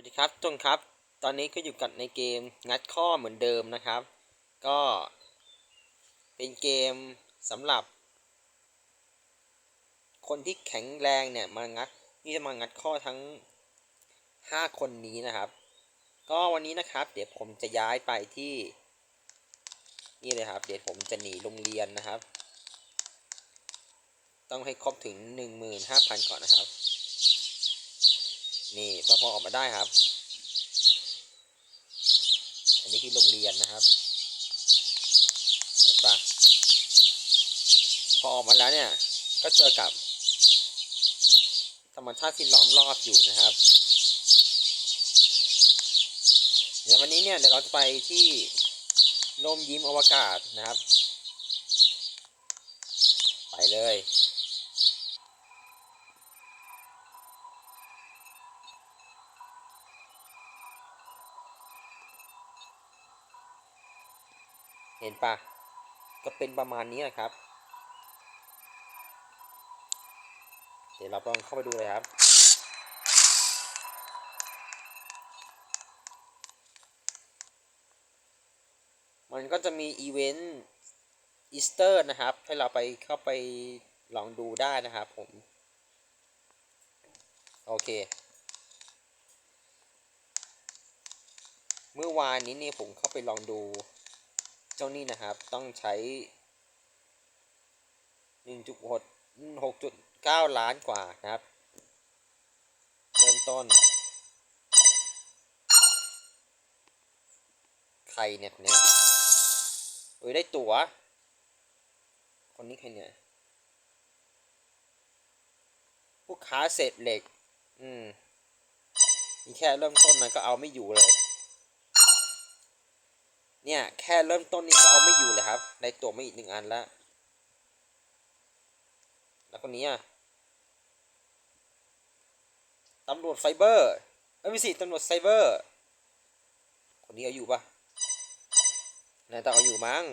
วัสดีครับทุกคนครับ ตอนนี้ก็อยู่กับในเกมงัดข้อเหมือนเดิมนะครับ ก็เป็นเกมสำหรับ คนที่แข็งแรงเนี่ยมางัดนี่จะมางัดข้อทั้ง 5 คนนี้นะครับ ก็วันนี้นะครับ เดี๋ยวผมจะย้ายไปที่ นี่เลยครับ เดี๋ยวผมจะหนีโรงเรียนนะครับ ต้องให้ครบถึง 15,000 ก่อนนะครับ นี่พอพอออกมาได้ครับ อันนี้คือโรงเรียนนะครับ เห็นปะพอออกมาแล้วเนี่ย ก็เจอกับธรรมชาติที่ล้อมรอบอยู่นะครับ เดี๋ยววันนี้เนี่ยเดี๋ยวเราจะไปที่ลมยิ้มอวกาศนะครับ ไปเลย เห็นปะก็เป็นประมาณนี้นะครับ เดี๋ยวเราลองเข้าไปดูเลยครับ มันก็จะมีอีเวนต์อีสเตอร์นะครับ ให้เราไปเข้าไปลองดูได้นะครับผม โอเค เมื่อวานนี้นี่ผมเข้าไปลองดู จ้านี่นะครับต้องใช้หนึ่งจุดหกจุดเก้าล้านกว่านะครับ เริ่มต้น ใครเนี่ยคนนี้ยเอ้ยได้ตั๋ว คนนี้ใครเนี่ยผู้ค้าเศษเหล็ก อืม นี่แค่เริ่มต้นมันก็เอาไม่อยู่เลย เนี่ยแค่เริ่มต้นนี่ก็เอาไม่อยู่เลยครับในตัวไม่อีกหนึ่งอันล้วแล้วคนนี้อะตำรวจไซเบอร์เอ้ยไม่สิตำรวจไซเบอร์ คนนี้เอาอยู่ปะนายตาเอาอยู่มั้ง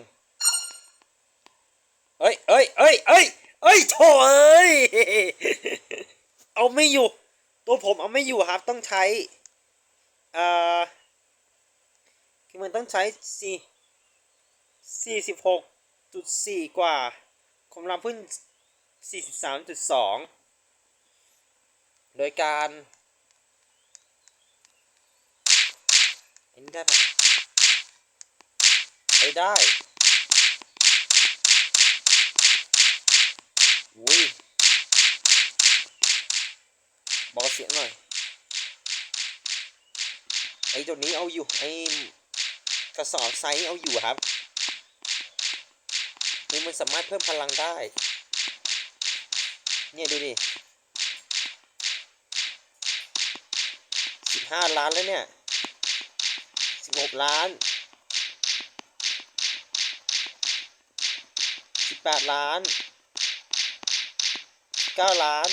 เอ้ยเอ้ยเอ้ยเอ้ยเอ้ยโถเอ้ยเอาไม่อยู่ ตัวผมเอาไม่อยู่ครับต้องใช้อ่อคือ มันต้องใช้สี่สี่สิบหกจุดสี่กว่าความรามพื้นสี่สิบสามจุดสองโดยการอันนี้ได้ปะไปได้อุ้ยบอกเสียงหน่อยไอ้ตัวนี้เอาอยู่ไอ้ กระสอบไซส์เอาอยู่ครับนี่มันสามารถเพิ่มพลังได้ เนี่ยดูดิสิบห้าล้านแล้วเนี่ยสิบหกล้านสิบแปดล้านเก้าล้าน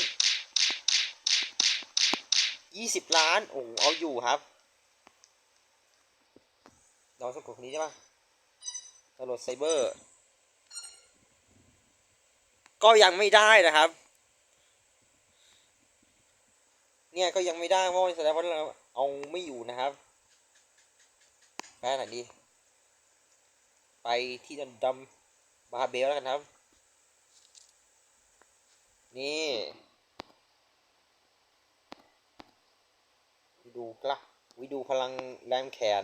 ยี่สิบล้าน โอ้โหเอาอยู่ครับ เราสะกดคนนี้ใช่ปะตำรวจไซเบอร์ ก็ยังไม่ได้นะครับ เนี่ยก็ยังไม่ได้เพราะแสดงว่าเราเอาไม่อยู่นะครับไปไหนดี ไปที่ดำดำบาเบลแล้วกันครับ นี่ดูกละวิดูพลังแรงแขน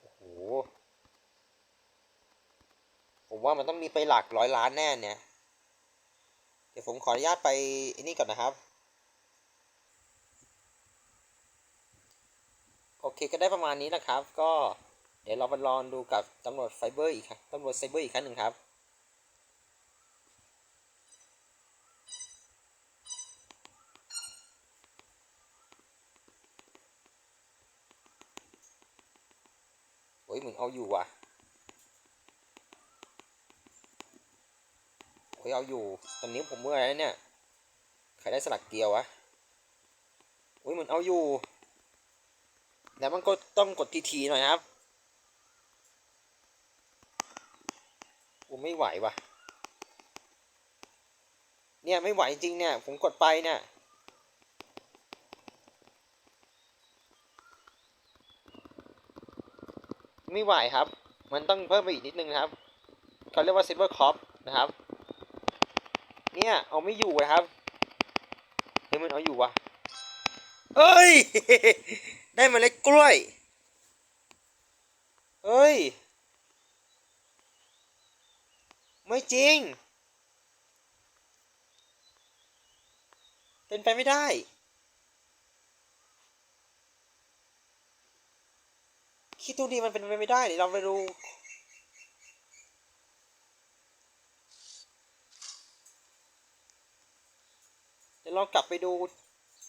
โอ้โห ผมว่ามันต้องมีไปหลักร้อยล้านแน่เนี่ย เดี๋ยวผมขออนุญาตไปอันนี้ก่อนนะครับ โอเคก็ได้ประมาณนี้นะครับ ก็เดี๋ยวเราไปลองดูกับตำรวจไฟเบอร์อีกครับตำรวจไซเบอร์อีกครั้งหนึ่งครับ โอ้ยเหมือนเอาอยู่ว่ะโอ้ยเอาอยู่ ตอนนี้ผมเมื่อไรเนี่ย ใครได้สลักเกียววะโอ้ยเหมือนเอาอยู่แล้วมันก็ต้องกดทีทีหน่อยครับผมไม่ไหวว่ะ เนี่ยไม่ไหวจริงเนี่ย ผมกดไปเนี่ย ไม่ไหวครับ มันต้องเพิ่มไปอีกนิดนึงนะครับเขาเรียกว่าซิลเวอร์คอปนะครับ เนี่ยเอาไม่อยู่นะครับเฮ้ยมันเอาอยู่วะเอ้ย ได้มาเล็ดกล้วยเฮ้ย ไม่จริง เป็นไปไม่ได้ คิดดูดีมันเป็นไปไม่ได้เดี๋ยวเราไปดูเดี๋ยวเรากลับไปดู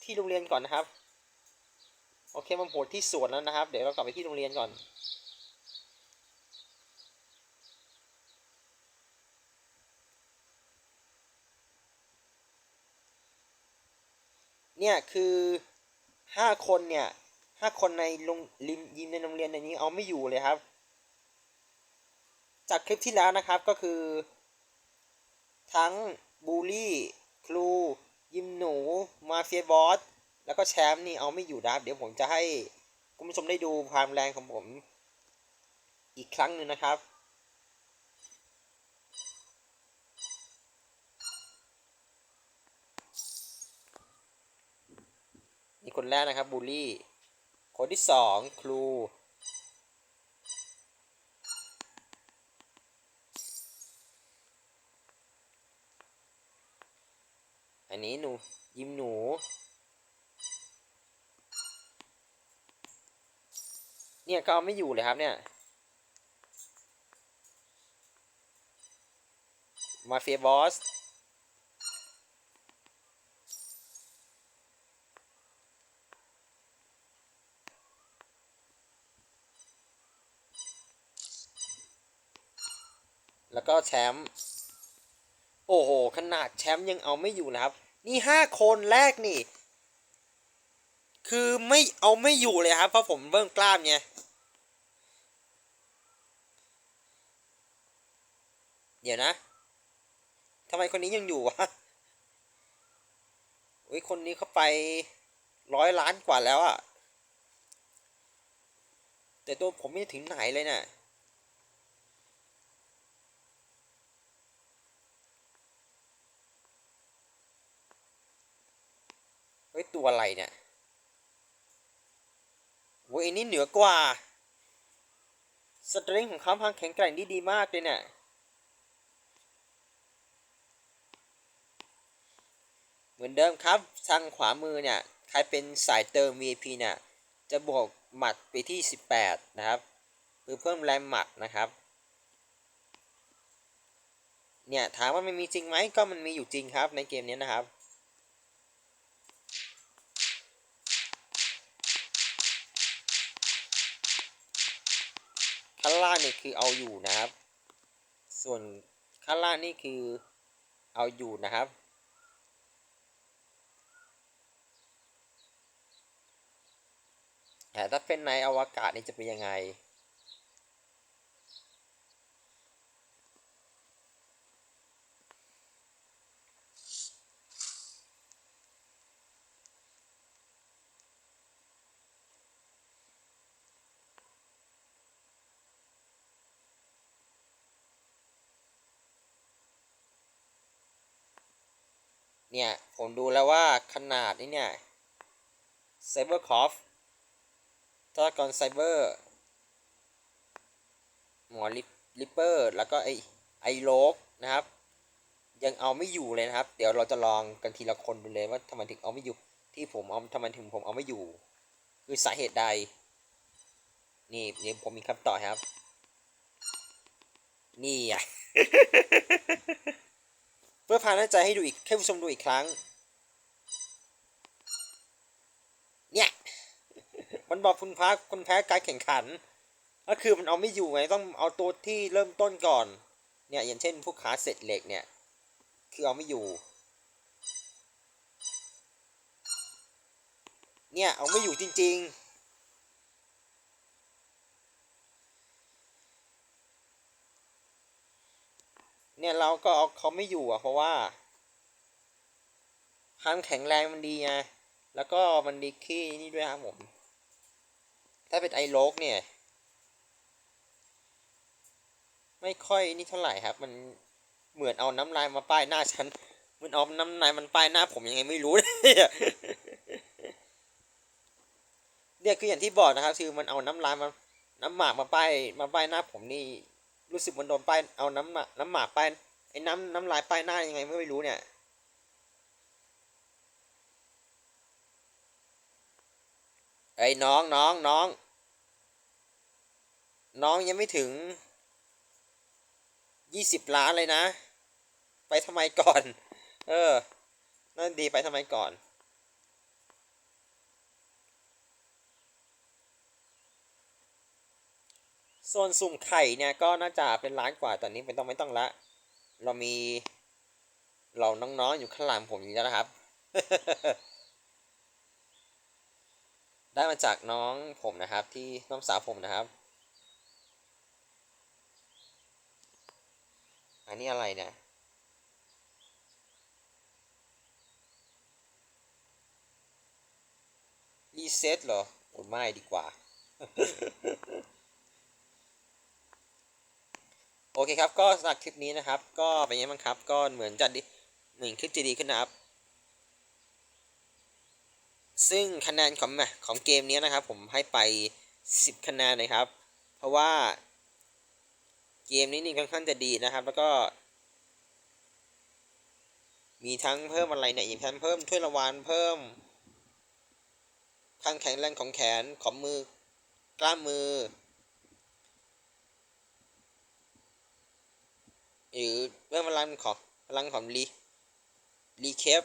ที่โรงเรียนก่อนนะครับ โอเคมันโผล่ที่สวนแล้วนะครับ เดี๋ยวเรากลับไปที่โรงเรียนก่อนเนี่ยคือห้าคนเนี่ย ห้าคนในโรงริมยิมในโรงเรียนในนี้เอาไม่อยู่เลยครับ จากคลิปที่แล้วนะครับก็คือ ทั้งบูลลี่ ครู ยิมหนู มาเฟียบอส แล้วก็แชมป์นี่เอาไม่อยู่นะครับ เดี๋ยวผมจะให้คุณผู้ชมได้ดูความแรงของผม อีกครั้งหนึ่งนะครับนี่คนแรกนะครับบูลลี่ คนที่สองครู อันนี้หนู ยิ้มหนู เนี่ยก็เอาไม่อยู่เลยครับเนี่ยมาเฟียบอส แล้วก็แชมป์โอ้โห ขนาดแชมป์ยังเอาไม่อยู่นะครับ นี่ห้าคนแรกนี่ คือไม่เอาไม่อยู่เลยครับ เพราะผมเบิ้งกล้ามไงเดี๋ยวนะทำไมคนนี้ยังอยู่วะอุ้ยคนนี้เขาไปร้อยล้านกว่าแล้วอะแต่ตัวผมไม่ถึงไหนเลยเนี่ย เฮ้ย ตัวอะไรเนี่ยโว้ยอันนี้เหนือกว่า สตริงของเขาพังแข็งแกร่งดีดีมากเลยเนี่ยเหมือนเดิมครับ ทางขวามือเนี่ย ใครเป็นสายเติม VIP เนี่ย จะบวกหมัดไปที่ 18 นะครับคือเพิ่มแรงหมัดนะครับ เนี่ย ถามว่ามันมีจริงไหมก็มันมีอยู่จริงครับในเกมนี้นะครับ ข้างล่างนี่คือเอาอยู่นะครับ ส่วนข้างล่างนี่คือเอาอยู่นะครับ แต่ถ้าเป็นในอวกาศนี่จะเป็นยังไง เนี่ย ผมดูแล้วว่าขนาดนี้เนี่ยไซเบอร์คอฟทากรไซเบอร์หมอลิปลิปเปอร์ แล้วก็ไอไอโลกนะครับ ยังเอาไม่อยู่เลยนะครับ เดี๋ยวเราจะลองกันทีละคนดูเลยว่าทำไมถึงเอาไม่อยู่ ที่ผมเอาทำไมถึงผมเอาไม่อยู่ คือสาเหตุใด นี่นี่ผมมีคำตอบครับ นี่อะ พื่อพาน้าใจให้ดูอีกให้ผู้ชมดูอีกครั้ง เนี่ยมันบอกคุณพ้าคุณแพ้การแข่งขัน ก็คือมันเอาไม่อยู่ไงต้องเอาตัวที่เริ่มต้นก่อน เนี่ยอย่างเช่นพวกขาเสร็จเหล็กเนี่ย คือเอาไม่อยู่ เนี่ยเอาไม่อยู่จริง ๆ เนี่ยเราก็เอาเขาไม่อยู่อะ เพราะว่าความแข็งแรงมันดีไงแล้วก็มันดีขี้นี่ด้วยครับผม ถ้าเป็นไอโลกเนี่ย ไม่ค่อยนี่เท่าไหร่ครับ มันเหมือนเอาน้ำลายมาป้ายหน้าฉันเหมันเอาน้ำลายมันป้ายหน้าผมยังไงไม่รู้เนี่ยเนี่ยคืออย่างที่บอกนะครับ คือมันเอาน้ำลายมาน้ำหมากมาป้ายมาป้ายหน้าผมนี่ รู้สึกมันโดนป้ายเอาน้ำหมากน้ำหมากป้ายไอ้น้ำน้ำลายป้ายหน้ายังไงไม่รู้เนี่ยไอ้น้องน้องน้อง น้องยังไม่ถึงยี่สิบล้านเลยนะ ไปทำไมก่อน เออนั่นดีไปทำไมก่อน ส่วนสุ่มไข่เนี่ยก็น่าจะเป็นล้านกว่าตอนนี้เป็นต้องไม่ต้องละ เรามีเราน้องๆอยู่ข้างหลังผมอยู่แล้วนะครับ ได้มาจากน้องผมนะครับ ที่น้องสาวผมนะครับ อันนี้อะไรเนี่ยรีเซ็ตเหรอโอ้ไม่ดีกว่า อเคครับ ก็สำหรับคลิปนี้นะครับ ก็เป็นยังไงบ้างครับ ก็เหมือนจะดีเหมือนคลิปจะดีขึ้นนะครับ ซึ่งคะแนนของของเกมนี้นะครับ ผมให้ไป 10 คะแนนเลยครับ เพราะว่าเกมนี้นี่ค่อนข้างจะดีนะครับ แล้วก็ มีทั้งเพิ่มอะไรเนี่ยอย่างทั้งเพิ่มถ้วยรางวัลเพิ่มความแข็งแรงของแขนของมือกล้ามมือ หรือเพิ่มพลังของพลังของรีรีเคฟ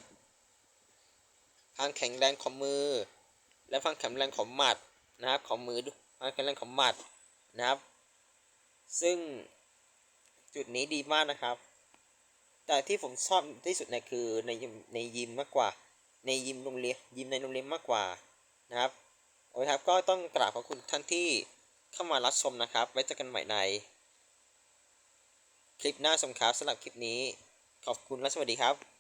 ความแข็งแรงของมือ และความแข็งแรงของหมัดนะครับของมือความแข็งแรงของหมัดนะครับ ซึ่งจุดนี้ดีมากนะครับ แต่ที่ผมชอบที่สุดเนี่ยคือในในยิมมากกว่า ในยิมโรงเรียนยิมในโรงเรียนมากกว่านะครับโอเคครับก็ต้องกราบขอบคุณท่านที่เข้ามารับชมนะครับ ไว้เจอกันใหม่ใน คลิปหน้าสมครับสำหรับคลิปนี้ ขอบคุณและสวัสดีครับ